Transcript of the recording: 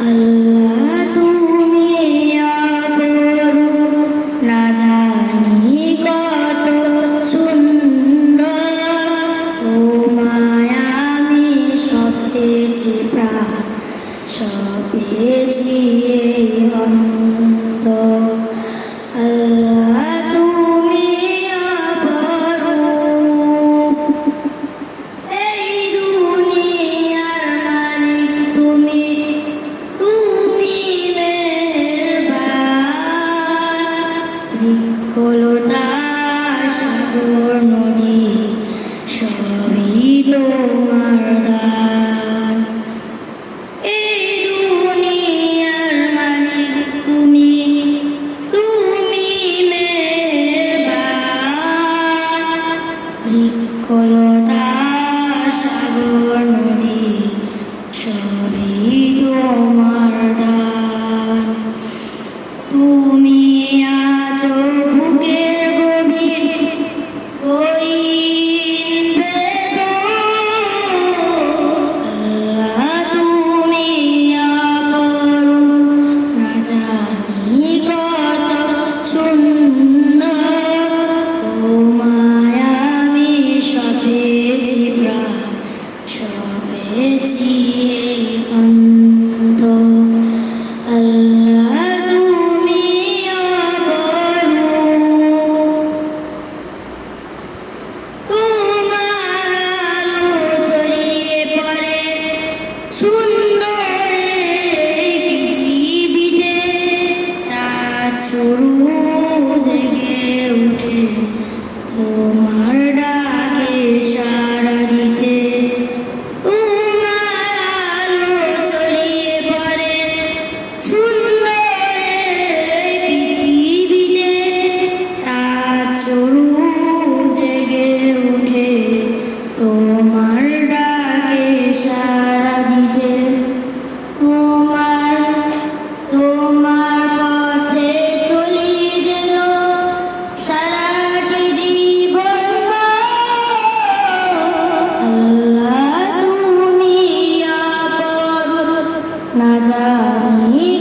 আল্লাহ তুমি না জানি কত সুন্দর। তোমায় আমি সপেছি প্রাণ সপেছি এই অন্তর লিখল দাস নদী সবই তোমার দা শুরু না জানি।